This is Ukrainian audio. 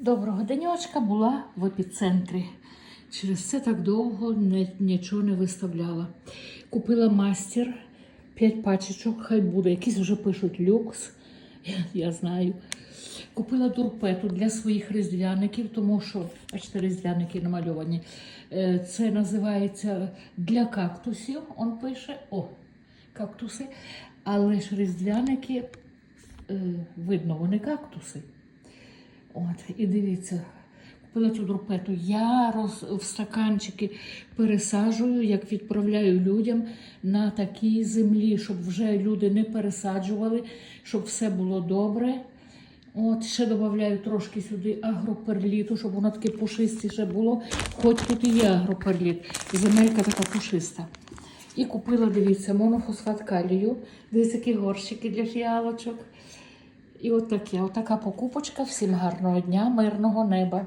Доброго денечка була в епіцентрі. Через це так довго нічого не виставляла. Купила мастер 5 пачечок, хай буде. Якісь вже пишуть люкс, я, я знаю. Купила дурпету для своїх різдвяників, тому що, бачите, різдвяники намальовані. Е, Це називається для кактусів. Он пише, о, кактуси. Але ж різдвяники, е, видно, вони кактуси. От, і дивіться, купила цю друпету. Я роз, в стаканчики пересаджую, як відправляю людям на такій землі, щоб вже люди не пересаджували, щоб все було добре. От, ще додаю трошки сюди агроперліту, щоб воно таке пушистіше було. Хоч тут і є агроперліт. Земелька така пушиста. І купила, дивіться, монофосфат калію. Дивіться, які горщики для фіалочок. І от таке, отака покупочка. Всім гарного дня, мирного неба.